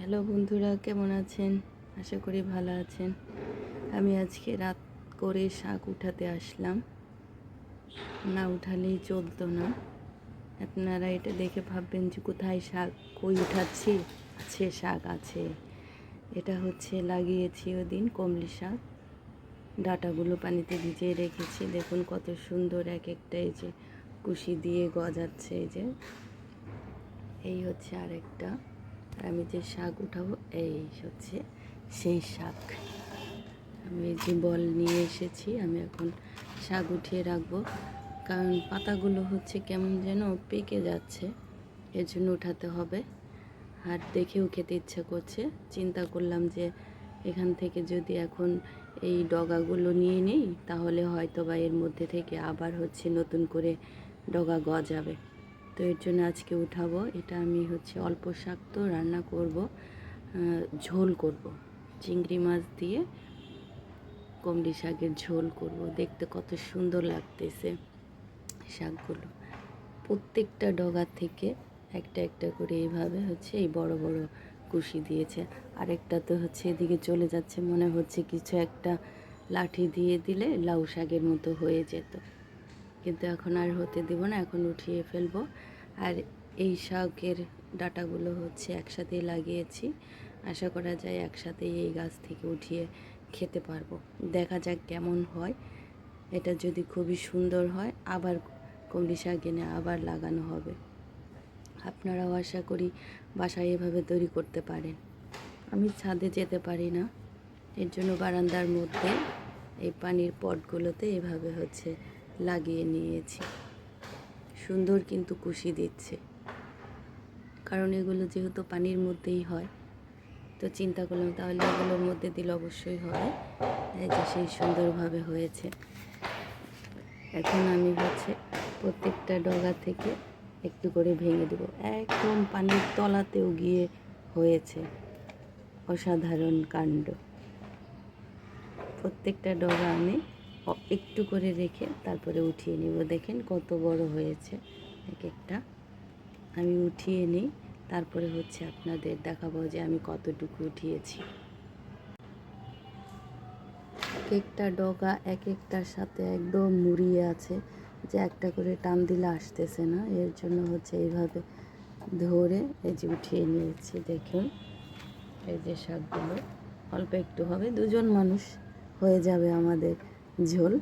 Hello বন্ধুরা, কেমন আছেন? আশা করি ভালো আছেন। আমি আজকে রাত করে শাক উঠাতে আসলাম। না উঠালেই চলতো না। আপনারা এটা দেখে ভাববেন যে কোথায় শাক, কই উঠাচ্ছি? আছে শাক, আছে। এটা হচ্ছে লাগিয়েছি ওদিন কমলি শাক। ডাটাগুলো পানিতে ভিজিয়ে রেখেছি। দেখুন কত সুন্দর এক একটা এই যে কুশি দিয়ে গজাচ্ছে এই যে। এই হচ্ছে আরেকটা। আর আমি যে শাক উঠাবো, এই হচ্ছে সেই শাক। আমি যে বল নিয়ে এসেছি, আমি এখন শাক উঠিয়ে রাখব। কারণ পাতাগুলো হচ্ছে কেমন যেন পেকে যাচ্ছে এর জন্য উঠাতে হবে। আর দেখেও খেতে ইচ্ছা করছে। চিন্তা করলাম যে এখান থেকে যদি এখন এই ডগাগুলো নিয়ে নিই, তাহলে হয়তো বা এর মধ্যে থেকে আবার হচ্ছে নতুন করে ডগা গজাবে। তো এর জন্য আজকে উঠাবো। এটা আমি হচ্ছে অল্প শাক তো রান্না করব। ঝোল করব। চিংড়ি মাছ দিয়ে কমলি শাকের ঝোল করব। দেখতে কত সুন্দর লাগতেছে শাকগুলো। প্রত্যেকটা ডগা থেকে একটা একটা করে এইভাবে হচ্ছে এই বড় বড় কুশি দিয়েছে। আরেকটা তো হচ্ছে এদিকে চলে যাচ্ছে। মনে হচ্ছে কিছু একটা লাঠি দিয়ে দিলে লাউ শাকের মতো হয়ে যেত। কিন্তু এখন আর হতে দেব না। এখন উঠিয়ে ফেলব। আর এই শাকের ডাটাগুলো হচ্ছে একসাথেই লাগিয়েছি। আশা করা যায় একসাথেই এই গাছ থেকে উঠিয়ে খেতে পারব। দেখা যাক কেমন হয়। এটা যদি খুবই সুন্দর হয়, আবার কমলি শাক এনে আবার লাগানো হবে। আপনারাও আশা করি বাসায় এভাবে তৈরি করতে পারেন। আমি ছাদে যেতে পারি না। এর জন্য বারান্দার মধ্যে এই পানির পটগুলোতে এভাবে হচ্ছে লাগিয়ে নিয়েছি। সুন্দর কিন্তু কুশি দিচ্ছে। কারণ এগুলো যেহেতু পানির মধ্যেই হয়, তো চিন্তা করলাম তাহলে এগুলোর মধ্যে দিলে অবশ্যই হবে এই যে সেই সুন্দরভাবে হয়েছে। এখন আমি হচ্ছে প্রত্যেকটা ডগা থেকে একটু করে ভেঙে দেবো। একদম পানির তলাতেও গিয়ে হয়েছে। অসাধারণ কাণ্ড। প্রত্যেকটা ডগা আমি একটু করে রেখে তারপরে উঠিয়ে নিব। দেখেন কত বড় হয়েছে এক একটা আমি উঠিয়ে নিই, তারপরে হচ্ছে আপনাদের দেখাবো যে আমি কতটুকু উঠিয়েছি। এক একটা ডগা এক একটার সাথে একদম মুড়িয়ে আছে, যে একটা করে টান দিলে আসতেছে না। এর জন্য হচ্ছে এইভাবে ধরে এই যে উঠিয়ে নিয়েছি, দেখুন। এই যে শাকগুলো, অল্প একটু হবে, দুজন মানুষ হয়ে যাবে আমাদের। ঝোল।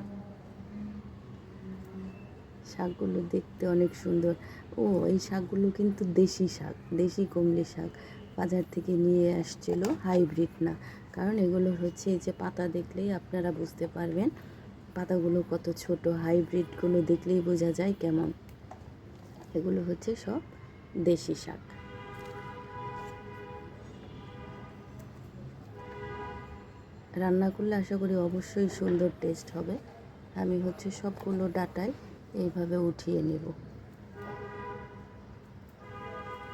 শাকগুলো দেখতে অনেক সুন্দর। ও, এই শাকগুলো কিন্তু দেশি শাক, দেশি কমলি শাক। বাজার থেকে নিয়ে আসছিল, হাইব্রিড না। কারণ এগুলো হচ্ছে এই যে পাতা দেখলেই আপনারা বুঝতে পারবেন, পাতাগুলো কত ছোট। হাইব্রিডগুলো দেখলেই বোঝা যায় কেমন। এগুলো হচ্ছে সব দেশি শাক। রান্না করলে আশা করি অবশ্যই সুন্দর টেস্ট হবে। আমি হচ্ছে সবগুলো ডাটায় এইভাবে উঠিয়ে নেব।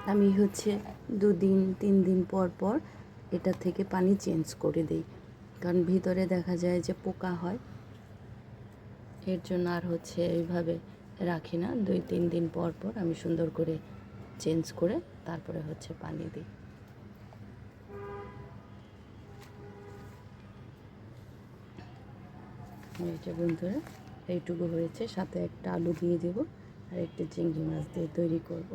আমি হচ্ছে দুদিন তিন দিন পর পর এটা থেকে পানি চেঞ্জ করে দিই। কারণ ভিতরে দেখা যায় যে পোকা হয়। এর জন্য আর হচ্ছে এইভাবে রাখি না। দুই তিন দিন পর পর আমি সুন্দর করে চেঞ্জ করে তারপরে হচ্ছে পানি দিই। যে বন্ধুরা, এইটুকু হয়েছে। সাথে একটা আলু দিয়ে দেবো আর একটা চিংড়ি মাছ দিয়ে তৈরি করব।